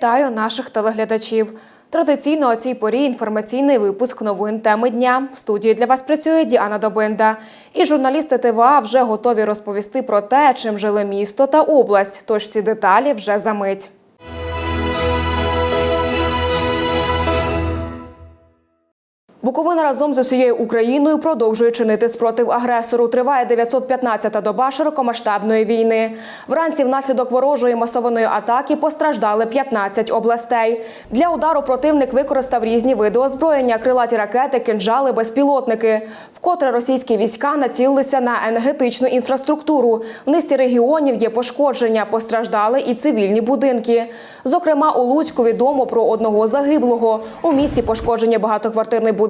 Вітаю наших телеглядачів. Традиційно о цій порі інформаційний випуск новин теми дня. В студії для вас працює Діана Добинда. І журналісти ТВА вже готові розповісти про те, чим жили місто та область. Тож всі деталі вже за мить. Буковина разом з усією Україною продовжує чинити спротив агресору. Триває 915-та доба широкомасштабної війни. Вранці внаслідок ворожої масованої атаки постраждали 15 областей. Для удару противник використав різні види озброєння: крилаті ракети, кинджали, безпілотники. Вкотре російські війська націлилися на енергетичну інфраструктуру. В низці регіонів є пошкодження, постраждали і цивільні будинки. Зокрема, у Луцьку відомо про одного загиблого. У місті пошкоджені багатоквартирний будинок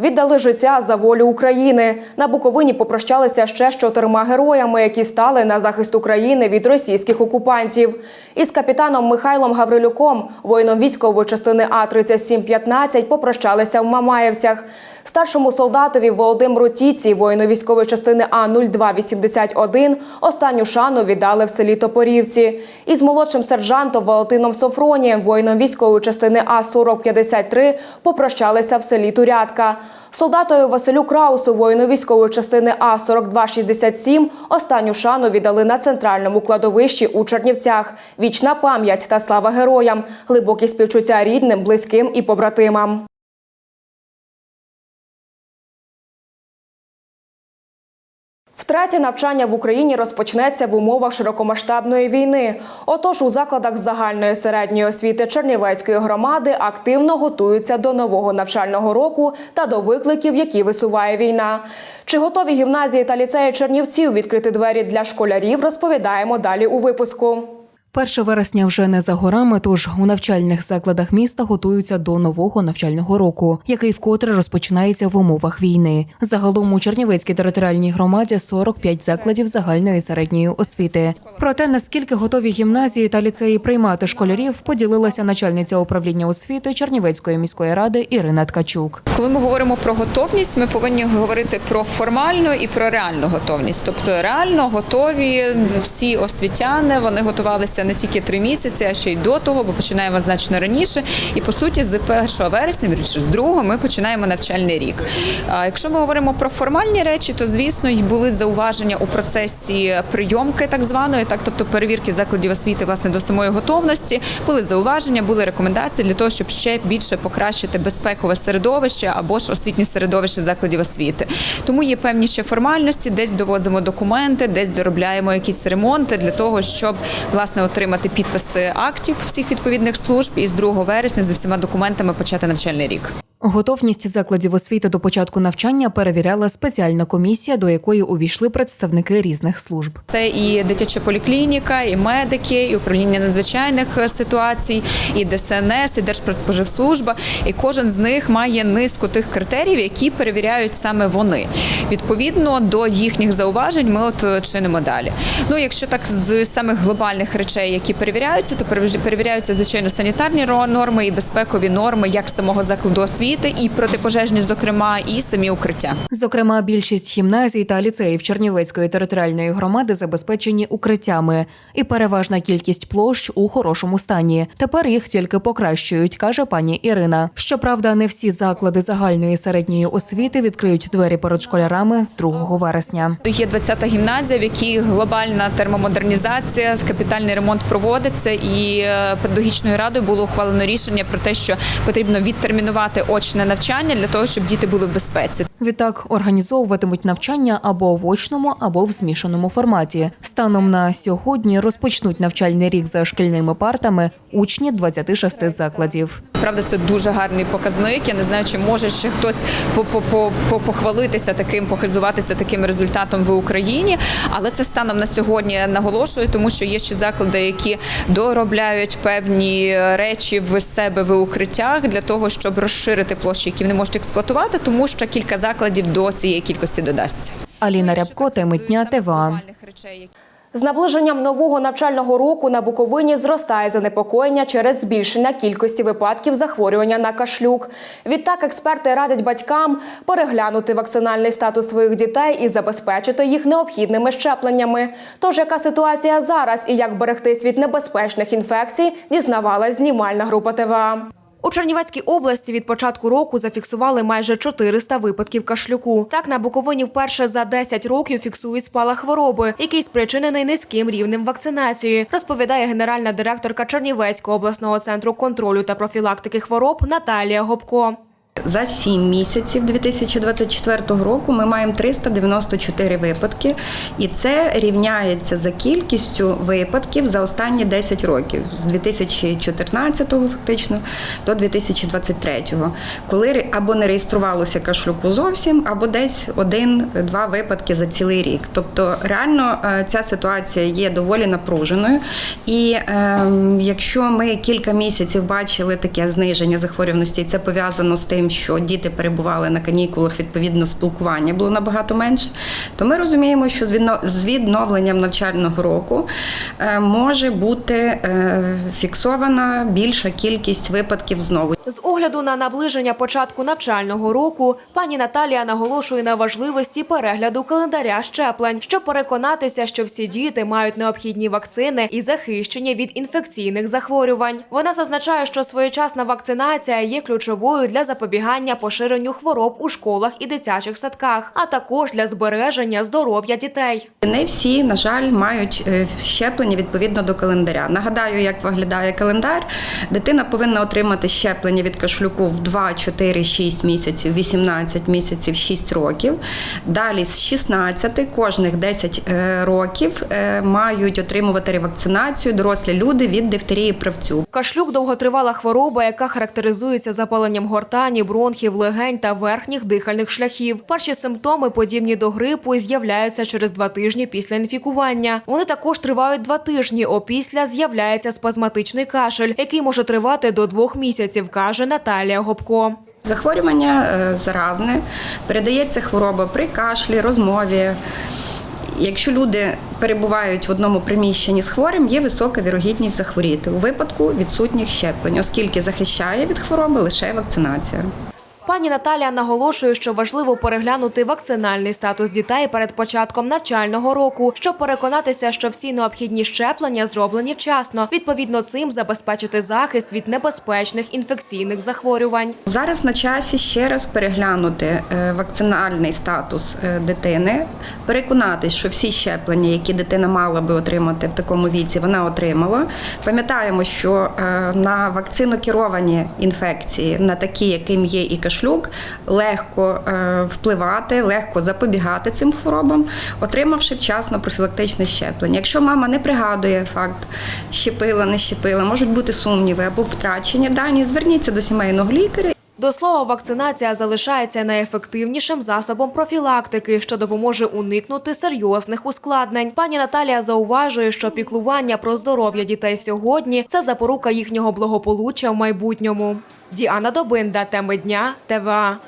Віддали життя за волю України. На Буковині попрощалися ще з чотирма героями, які стали на захист України від російських окупантів. Із капітаном Михайлом Гаврилюком, воїном військової частини А 3715 попрощалися в Мамаєвцях. Старшому солдатові Володимиру Тіці, воїну військової частини А 0281, останню шану віддали в селі Топорівці. Із молодшим сержантом Валентином Софронієм, воїном військової частини А 4053, попрощалися в селі Турятка. Солдатові Василю Краусу, воїну військової частини А 4267, останню шану віддали на центральному кладовищі у Чернівцях. Вічна пам'ять та слава героям, глибокі співчуття рідним, близьким і побратимам. Втретє навчання в Україні розпочнеться в умовах широкомасштабної війни. Отож, у закладах загальної середньої освіти Чернівецької громади активно готуються до нового навчального року та до викликів, які висуває війна. Чи готові гімназії та ліцеї Чернівців відкрити двері для школярів? Розповідаємо далі у випуску. 1 вересня вже не за горами, тож у навчальних закладах міста готуються до нового навчального року, який вкотре розпочинається в умовах війни. Загалом у Чернівецькій територіальній громаді 45 закладів загальної середньої освіти. Про те, наскільки готові гімназії та ліцеї приймати школярів, поділилася начальниця управління освіти Чернівецької міської ради Ірина Ткачук. Коли ми говоримо про готовність, ми повинні говорити про формальну і про реальну готовність. Тобто реально готові всі освітяни, вони готувалися не тільки три місяці, а ще й до того, бо починаємо значно раніше. І по суті, з 1 вересня, вірніше, з 2 ми починаємо навчальний рік. Якщо ми говоримо про формальні речі, то звісно й були зауваження у процесі прийомки, так званої, так тобто перевірки закладів освіти власне до самої готовності. Були зауваження, були рекомендації для того, щоб ще більше покращити безпекове середовище або ж освітнє середовище закладів освіти. Тому є певні ще формальності, десь довозимо документи, десь доробляємо якісь ремонти для того, щоб власне отримати підписи актів всіх відповідних служб і з 2 вересня з усіма документами почати навчальний рік. Готовність закладів освіти до початку навчання перевіряла спеціальна комісія, до якої увійшли представники різних служб. Це і дитяча поліклініка, і медики, і управління надзвичайних ситуацій, і ДСНС, і Держпродспоживслужба. І кожен з них має низку тих критеріїв, які перевіряють саме вони. Відповідно до їхніх зауважень, ми от чинимо далі. Ну, якщо так з самих глобальних речей, які перевіряються, то перевіряються звичайно санітарні норми і безпекові норми, як самого закладу освіти, і протипожежні, зокрема, і самі укриття. Зокрема, більшість гімназій та ліцеїв Чернівецької територіальної громади забезпечені укриттями, і переважна кількість площ у хорошому стані. Тепер їх тільки покращують, каже пані Ірина. Щоправда, не всі заклади загальної середньої освіти відкриють двері перед школярами з 2 вересня. Є 20-та гімназія, в якій глобальна термомодернізація, капітальний ремонт проводиться, і е, педагогічною радою було ухвалено рішення про те, що потрібно відтермінувати очне навчання для того, щоб діти були в безпеці. Відтак організовуватимуть навчання або в очному, або в змішаному форматі. Станом на сьогодні розпочнуть навчальний рік за шкільними партами учні 26 закладів. Правда, це дуже гарний показник. Я не знаю, чи може ще хтось по- по- по- по- похвалитися таким, похизуватися таким результатом в Україні. Але це станом на сьогодні наголошую, тому що є ще заклади, які доробляють певні речі в себе в укриттях для того, щоб розширити площі, які вони можуть експлуатувати, тому що кілька закладів закладів до цієї кількості додасться. Аліна Рябко, теми дня ТВА. З наближенням нового навчального року на Буковині зростає занепокоєння через збільшення кількості випадків захворювання на кашлюк. Відтак експерти радять батькам переглянути вакцинальний статус своїх дітей і забезпечити їх необхідними щепленнями. Тож яка ситуація зараз і як берегтись від небезпечних інфекцій, дізнавалась знімальна група ТВА. У Чернівецькій області від початку року зафіксували майже 400 випадків кашлюку. Так на Буковині вперше за 10 років фіксують спалах хвороби, який спричинений низьким рівнем вакцинації, розповідає генеральна директорка Чернівецького обласного центру контролю та профілактики хвороб Наталія Гопко. За 7 місяців 2024 року ми маємо 394 випадки, і це рівняється за кількістю випадків за останні 10 років з 2014 фактично до 2023, коли або не реєструвалося кашлюку зовсім, або десь один-два випадки за цілий рік. Тобто, реально е, ця ситуація є доволі напруженою. І ем, якщо ми кілька місяців бачили таке зниження захворюваності, і це пов'язано з тим, що діти перебували на канікулах, відповідно, спілкування було набагато менше, то ми розуміємо, що з відновленням навчального року е, може бути е, фіксована більша кількість випадків знову. З огляду на наближення початку навчального року, пані Наталія наголошує на важливості перегляду календаря щеплень, щоб переконатися, що всі діти мають необхідні вакцини і захищені від інфекційних захворювань. Вона зазначає, що своєчасна вакцинація є ключовою для запобігання поширенню хвороб у школах і дитячих садках, а також для збереження здоров'я дітей. Не всі, на жаль, мають е, щеплення відповідно до календаря. Нагадаю, як виглядає календар. Дитина повинна отримати щеплення від кашлюку в 2, 4, 6 місяців, 18 місяців, 6 років. Далі з 16 кожних 10 е, років е, мають отримувати ревакцинацію дорослі люди від дифтерії правцю. Кашлюк довготривала хвороба, яка характеризується запаленням гортані, бронхів, легень та верхніх дихальних шляхів. Перші симптоми, подібні до грипу, з'являються через два тижні після інфікування. Вони також тривають два тижні. Опісля з'являється спазматичний кашель, який може тривати до двох місяців, каже Наталія Гопко. Захворювання е, заразне, передається хвороба при кашлі, розмові. Якщо люди перебувають в одному приміщенні з хворим, є висока вірогідність захворіти у випадку відсутніх щеплень, оскільки захищає від хвороби лише вакцинація. Пані Наталія наголошує, що важливо переглянути вакцинальний статус дітей перед початком навчального року, щоб переконатися, що всі необхідні щеплення зроблені вчасно. Відповідно, цим забезпечити захист від небезпечних інфекційних захворювань. Зараз на часі ще раз переглянути е, вакцинальний статус е, дитини, переконатись, що всі щеплення, які дитина мала би отримати в такому віці, вона отримала. Пам'ятаємо, що е, на вакцинокеровані інфекції, на такі, яким є і кашлюк, легко е, впливати, легко запобігати цим хворобам, отримавши вчасно профілактичне щеплення. Якщо мама не пригадує факт, щепила, не щепила, можуть бути сумніви або втрачені дані, зверніться до сімейного лікаря. До слова, вакцинація залишається найефективнішим засобом профілактики, що допоможе уникнути серйозних ускладнень. Пані Наталія зауважує, що піклування про здоров'я дітей сьогодні це запорука їхнього благополуччя в майбутньому. Діана Добинда, теми дня, ТВА.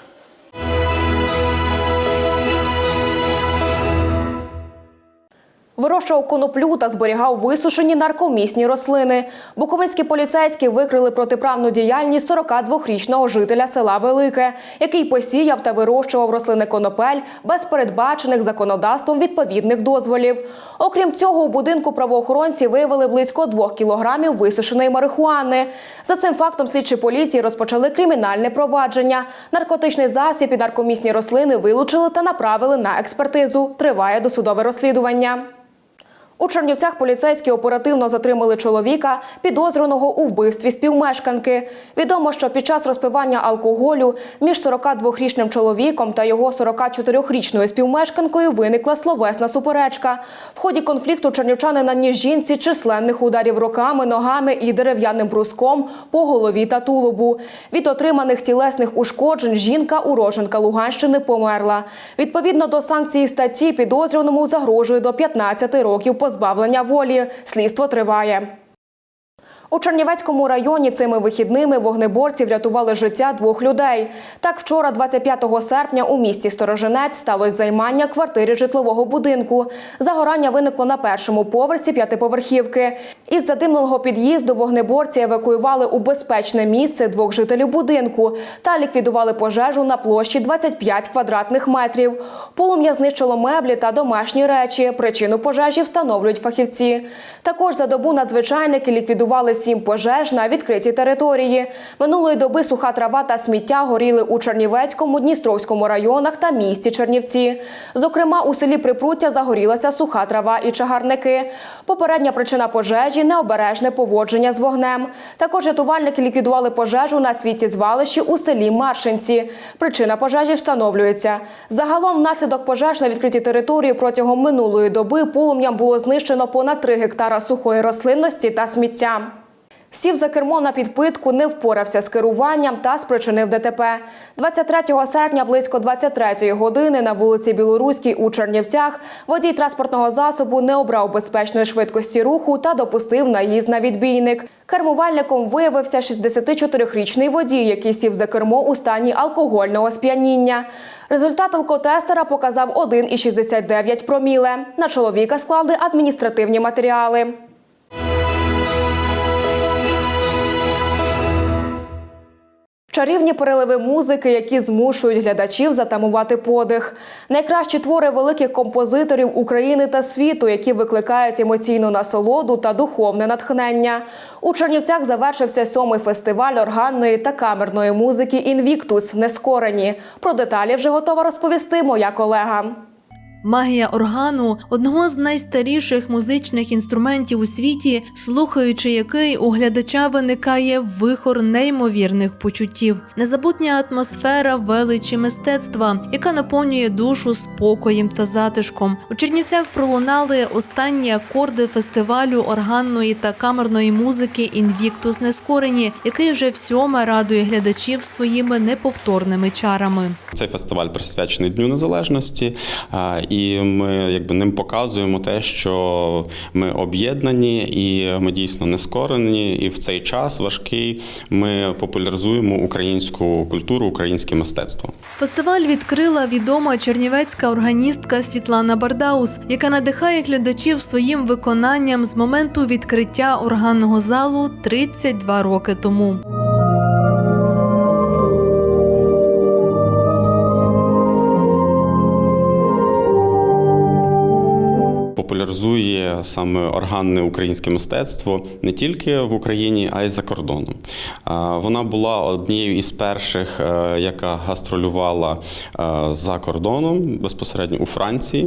Вирощував коноплю та зберігав висушені наркомісні рослини. Буковинські поліцейські викрили протиправну діяльність 42-річного жителя села Велике, який посіяв та вирощував рослини конопель без передбачених законодавством відповідних дозволів. Окрім цього, у будинку правоохоронці виявили близько 2 кілограмів висушеної марихуани. За цим фактом слідчі поліції розпочали кримінальне провадження. Наркотичний засіб і наркомісні рослини вилучили та направили на експертизу. Триває досудове розслідування. У Чернівцях поліцейські оперативно затримали чоловіка, підозрюваного у вбивстві співмешканки. Відомо, що під час розпивання алкоголю між 42-річним чоловіком та його 44-річною співмешканкою виникла словесна суперечка. В ході конфлікту чернівчани наніс жінці численних ударів руками, ногами і дерев'яним бруском по голові та тулубу. Від отриманих тілесних ушкоджень жінка, уроженка Луганщини, померла. Відповідно до санкції статті, підозрюваному загрожує до 15 років позбавлення волі. Слідство триває. У Чернівецькому районі цими вихідними вогнеборці врятували життя двох людей. Так, вчора, 25 серпня, у місті Сторожинець сталося займання квартири житлового будинку. Загорання виникло на першому поверсі п'ятиповерхівки. Із задимленого під'їзду вогнеборці евакуювали у безпечне місце двох жителів будинку та ліквідували пожежу на площі 25 квадратних метрів. Полум'я знищило меблі та домашні речі. Причину пожежі встановлюють фахівці. Також за добу надзвичайники ліквідували сім пожеж на відкритій території. Минулої доби суха трава та сміття горіли у Чернівецькому, Дністровському районах та місті Чернівці. Зокрема, у селі Припруття загорілася суха трава і чагарники. Попередня причина пожежі необережне поводження з вогнем. Також рятувальники ліквідували пожежу на світі звалищі у селі Маршинці. Причина пожежі встановлюється. Загалом, внаслідок пожеж на відкритій території протягом минулої доби полум'ям було знищено понад 3 гектара сухої рослинності та сміття. Сів за кермо на підпитку, не впорався з керуванням та спричинив ДТП. 23 серпня близько 23 години на вулиці Білоруській у Чернівцях водій транспортного засобу не обрав безпечної швидкості руху та допустив наїзд на відбійник. Кермувальником виявився 64-річний водій, який сів за кермо у стані алкогольного сп'яніння. Результат алкотестера показав 1,69 проміле. На чоловіка склали адміністративні матеріали. Чарівні переливи музики, які змушують глядачів затамувати подих. Найкращі твори великих композиторів України та світу, які викликають емоційну насолоду та духовне натхнення. У Чернівцях завершився сьомий фестиваль органної та камерної музики Інвіктус Нескорені. Про деталі вже готова розповісти моя колега. Магія органу одного з найстаріших музичних інструментів у світі, слухаючи який у глядача виникає вихор неймовірних почуттів, незабутня атмосфера величі мистецтва, яка наповнює душу спокоєм та затишком. У Чернівцях пролунали останні акорди фестивалю органної та камерної музики Інвіктус Нескорені, який вже всьоме радує глядачів своїми неповторними чарами. Цей фестиваль присвячений Дню Незалежності, і ми якби ним показуємо те, що ми об'єднані і ми дійсно не скорені. І в цей час важкий ми популяризуємо українську культуру, українське мистецтво. Фестиваль відкрила відома чернівецька органістка Світлана Бардаус, яка надихає глядачів своїм виконанням з моменту відкриття органного залу 32 роки тому. Популяризує саме органне українське мистецтво не тільки в Україні, а й за кордоном. Вона була однією із перших, е, яка гастролювала е, за кордоном безпосередньо у Франції.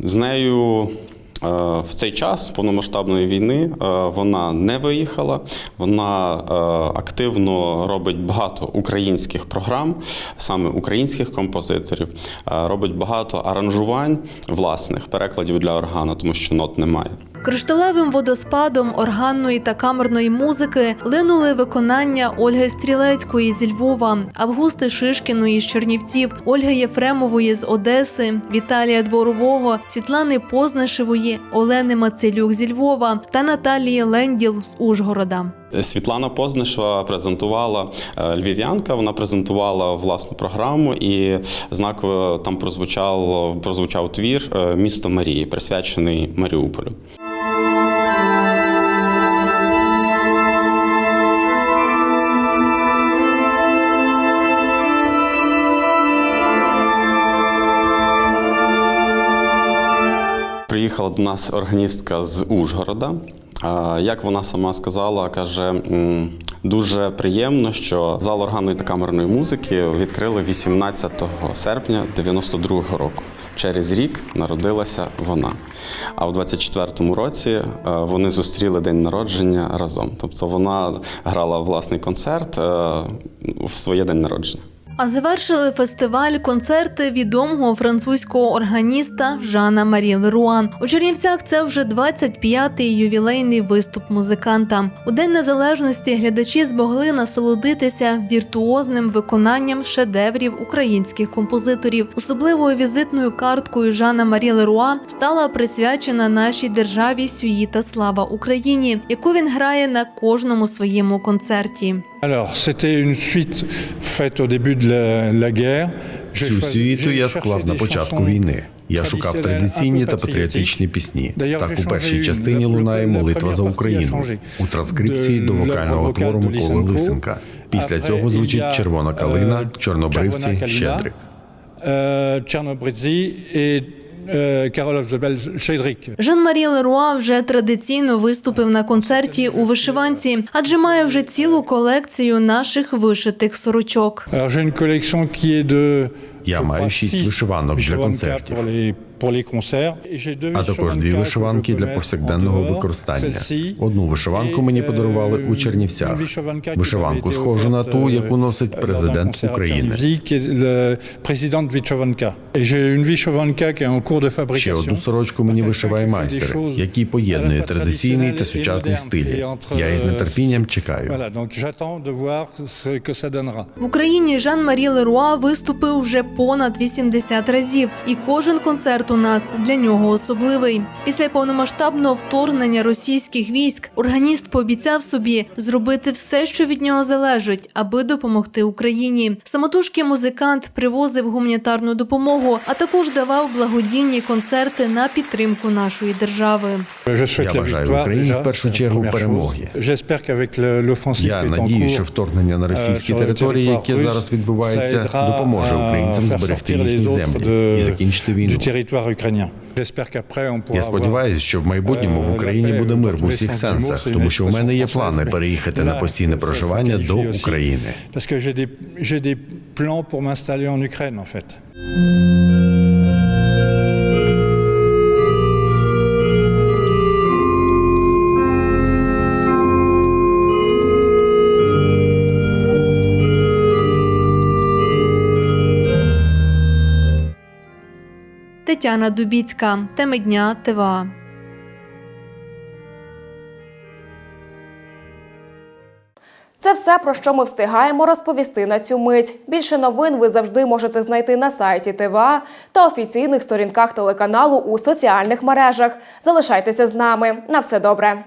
З нею в цей час повномасштабної війни е, вона не виїхала. Вона е, активно робить багато українських програм, саме українських композиторів, е, робить багато аранжувань власних перекладів для органу, тому що нот немає. Кришталевим водоспадом органної та камерної музики линули виконання Ольги Стрілецької зі Львова, Августи Шишкіної з Чернівців, Ольги Єфремової з Одеси, Віталія Дворового, Світлани Познашевої, Олени Мацелюк зі Львова та Наталії Ленділ з Ужгорода. Світлана Познишева презентувала е, львів'янка. Вона презентувала власну програму, і знаково там прозвучав, прозвучав твір е, Місто Марії, присвячений Маріуполю. Приїхала до нас органістка з Ужгорода. Як вона сама сказала, каже, дуже приємно, що зал органної та камерної музики відкрили 18 серпня 92-го року. Через рік народилася вона. А в 24-му році е, вони зустріли день народження разом. Тобто вона грала власний концерт е, в своє день народження. А завершили фестиваль концерти відомого французького органіста Жана Марі Леруан. У Чернівцях це вже 25-й ювілейний виступ музиканта. У День Незалежності глядачі змогли насолодитися віртуозним виконанням шедеврів українських композиторів. Особливою візитною карткою Жана Марі Леруа стала присвячена нашій державі Сюїта Слава Україні, яку він грає на кожному своєму концерті. Alors, c'était une suite faite au début de la, la guerre. Цю світу я склав на початку війни. Я шукав традиційні та патріотичні пісні. Так, у першій частині лунає молитва за Україну у транскрипції до вокального твору Миколи Лисенка. Після цього звучить червона euh, калина, чорнобривці, щедрик. Euh, Tchernobyl Shedrik. Жан-Марі Леруа вже традиційно виступив на концерті у вишиванці, адже має вже цілу колекцію наших вишитих сорочок. Я маю шість вишиванок для концертів. А також дві вишиванки для повсякденного використання. Одну вишиванку мені подарували euh, у Чернівцях. Вишиванку схожу на ту, euh, яку носить президент України. Ще одну сорочку мені вишиває майстер, який поєднує традиційний та сучасний стилі. Я із euh, нетерпінням чекаю. В Україні Жан-Марі Леруа виступив вже понад 80 разів, і кожен концерт у нас для нього особливий. Після повномасштабного вторгнення російських військ органіст пообіцяв собі зробити все, що від нього залежить, аби допомогти Україні. Самотужки музикант привозив гуманітарну допомогу, а також давав благодійні концерти на підтримку нашої держави. Я бажаю Україні в першу чергу перемоги. Я надію, що вторгнення на російські території, яке зараз відбувається, допоможе українцям зберегти їхні землі і закінчити війну. Я сподіваюся, що в майбутньому в Е, Україні буде мир в усіх сенсах, тому що у мене є плани переїхати на постійне проживання до. України. Тетяна Дубіцька, теми дня ТВА. Це все про що ми встигаємо розповісти на цю мить. Більше новин ви завжди можете знайти на сайті ТВА та офіційних сторінках телеканалу у соціальних мережах. Залишайтеся з нами. На все добре.